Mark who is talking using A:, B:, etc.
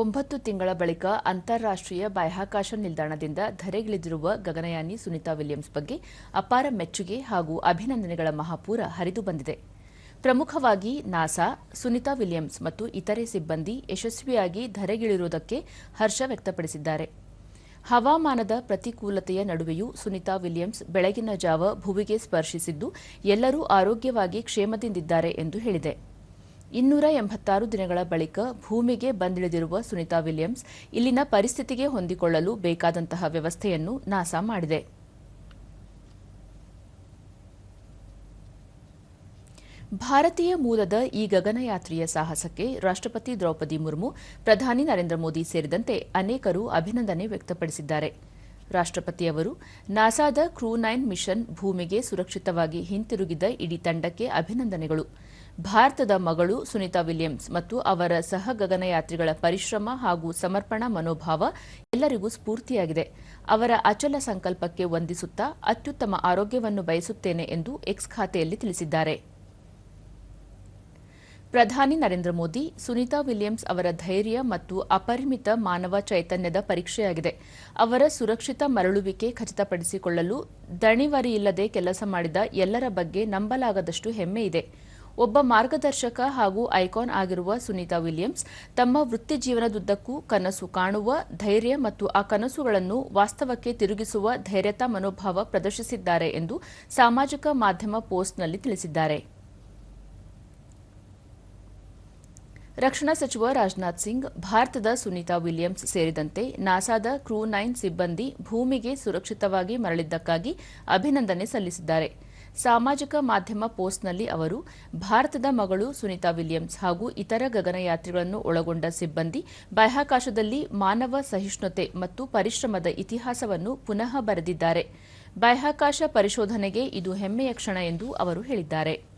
A: ಒಂಬತ್ತು ತಿಂಗಳ ಬಳಿಕ ಅಂತಾರಾಷ್ಟ್ರೀಯ ಬಾಹ್ಯಾಕಾಶ ನಿಲ್ದಾಣದಿಂದ ಧರೆಗಿಳಿದಿರುವ ಗಗನಯಾನಿ ಸುನಿತಾ ವಿಲಿಯಮ್ಸ್ ಬಗ್ಗೆ ಅಪಾರ ಮೆಚ್ಚುಗೆ ಹಾಗೂ ಅಭಿನಂದನೆಗಳ ಮಹಾಪೂರ ಹರಿದು ಬಂದಿದೆ. ಪ್ರಮುಖವಾಗಿ ನಾಸಾ, ಸುನಿತಾ ವಿಲಿಯಮ್ಸ್ ಮತ್ತು ಇತರೆ ಸಿಬ್ಬಂದಿ ಯಶಸ್ವಿಯಾಗಿ ಧರೆಗಿಳಿರುವುದಕ್ಕೆ ಹರ್ಷ ವ್ಯಕ್ತಪಡಿಸಿದ್ದಾರೆ. ಹವಾಮಾನದ ಪ್ರತಿಕೂಲತೆಯ ನಡುವೆಯೂ ಸುನಿತಾ ವಿಲಿಯಮ್ಸ್ ಬೆಳಗಿನ ಜಾವ ಭುವಿಗೆ ಸ್ಪರ್ಶಿಸಿದ್ದು ಎಲ್ಲರೂ ಆರೋಗ್ಯವಾಗಿ ಕ್ಷೇಮದಿಂದಿದ್ದಾರೆ ಎಂದು ಹೇಳಿದೆ. ಇನ್ನೂರ ಎಂಬತ್ತಾರು ದಿನಗಳ ಬಳಿಕ ಭೂಮಿಗೆ ಬಂದಿಳಿದಿರುವ ಸುನಿತಾ ವಿಲಿಯಮ್ಸ್ ಇಲ್ಲಿನ ಪರಿಸ್ಥಿತಿಗೆ ಹೊಂದಿಕೊಳ್ಳಲು ಬೇಕಾದಂತಹ ವ್ಯವಸ್ಥೆಯನ್ನು ನಾಸಾ ಮಾಡಿದೆ. ಭಾರತೀಯ ಮೂಲದ ಈ ಗಗನಯಾತ್ರಿಯ ಸಾಹಸಕ್ಕೆ ರಾಷ್ಟ್ರಪತಿ ದ್ರೌಪದಿ ಮುರ್ಮು, ಪ್ರಧಾನಿ ನರೇಂದ್ರ ಮೋದಿ ಸೇರಿದಂತೆ ಅನೇಕರು ಅಭಿನಂದನೆ ವ್ಯಕ್ತಪಡಿಸಿದ್ದಾರೆ. ರಾಷ್ಟ್ರಪತಿ ಅವರು ನಾಸಾದ ಕ್ರೂ ನೈನ್ ಮಿಷನ್ ಭೂಮಿಗೆ ಸುರಕ್ಷಿತವಾಗಿ ಹಿಂತಿರುಗಿದ ಇಡೀ ತಂಡಕ್ಕೆ ಅಭಿನಂದನೆಗಳು. ಭಾರತದ ಮಗಳು ಸುನಿತಾ ವಿಲಿಯಮ್ಸ್ ಮತ್ತು ಅವರ ಸಹ ಗಗನಯಾತ್ರಿಗಳ ಪರಿಶ್ರಮ ಹಾಗೂ ಸಮರ್ಪಣಾ ಮನೋಭಾವ ಎಲ್ಲರಿಗೂ ಸ್ಫೂರ್ತಿಯಾಗಿದೆ. ಅವರ ಅಚಲ ಸಂಕಲ್ಪಕ್ಕೆ ವಂದಿಸುತ್ತಾ ಅತ್ಯುತ್ತಮ ಆರೋಗ್ಯವನ್ನು ಬಯಸುತ್ತೇನೆ ಎಂದು ಎಕ್ಸ್ ಖಾತೆಯಲ್ಲಿ ತಿಳಿಸಿದ್ದಾರೆ. ಪ್ರಧಾನಿ ನರೇಂದ್ರ ಮೋದಿ, ಸುನಿತಾ ವಿಲಿಯಮ್ಸ್ ಅವರ ಧೈರ್ಯ ಮತ್ತು ಅಪರಿಮಿತ ಮಾನವ ಚೈತನ್ಯದ ಪರೀಕ್ಷೆಯಾಗಿದೆ. ಅವರ ಸುರಕ್ಷಿತ ಮರಳುವಿಕೆ ಖಚಿತಪಡಿಸಿಕೊಳ್ಳಲು ದಣಿವರಿಯಿಲ್ಲದೆ ಕೆಲಸ ಮಾಡಿದ ಎಲ್ಲರ ಬಗ್ಗೆ ನಂಬಲಾಗದಷ್ಟು ಹೆಮ್ಮೆ ಇದೆ. ಒಬ್ಬ ಮಾರ್ಗದರ್ಶಕ ಹಾಗೂ ಐಕಾನ್ ಆಗಿರುವ ಸುನೀತಾ ವಿಲಿಯಮ್ಸ್ ತಮ್ಮ ವೃತ್ತಿ ಜೀವನದುದ್ದಕ್ಕೂ ಕನಸು ಕಾಣುವ, ಧೈರ್ಯ ಮತ್ತು ಆ ಕನಸುಗಳನ್ನು ವಾಸ್ತವಕ್ಕೆ ತಿರುಗಿಸುವ ಧೈರ್ಯತಾ ಮನೋಭಾವ ಪ್ರದರ್ಶಿಸಿದ್ದಾರೆ ಎಂದು ಸಾಮಾಜಿಕ ಮಾಧ್ಯಮ ಪೋಸ್ಟ್ನಲ್ಲಿ ತಿಳಿಸಿದ್ದಾರೆ. ರಕ್ಷಣಾ ಸಚಿವ ರಾಜನಾಥ್ ಸಿಂಗ್, ಭಾರತದ ಸುನೀತಾ ವಿಲಿಯಮ್ಸ್ ಸೇರಿದಂತೆ ನಾಸಾದ ಕ್ರೂ ನೈನ್ ಸಿಬ್ಬಂದಿ ಭೂಮಿಗೆ ಸುರಕ್ಷಿತವಾಗಿ ಮರಳಿದ್ದಕ್ಕಾಗಿ ಅಭಿನಂದನೆ ಸಲ್ಲಿಸಿದ್ದಾರೆ. ಸಾಮಾಜಿಕ ಮಾಧ್ಯಮ ಪೋಸ್ಟ್ನಲ್ಲಿ ಅವರು, ಭಾರತದ ಮಗಳು ಸುನೀತಾ ವಿಲಿಯಮ್ಸ್ ಹಾಗೂ ಇತರ ಗಗನಯಾತ್ರಿಗಳನ್ನು ಒಳಗೊಂಡ ಸಿಬ್ಬಂದಿ ಬಾಹ್ಯಾಕಾಶದಲ್ಲಿ ಮಾನವ ಸಹಿಷ್ಣುತೆ ಮತ್ತು ಪರಿಶ್ರಮದ ಇತಿಹಾಸವನ್ನು ಪುನಃ ಬರೆದಿದ್ದಾರೆ. ಬಾಹ್ಯಾಕಾಶ ಪರಿಶೋಧನೆಗೆ ಇದು ಹೆಮ್ಮೆಯ ಕ್ಷಣ ಎಂದು ಅವರು ಹೇಳಿದ್ದಾರೆ.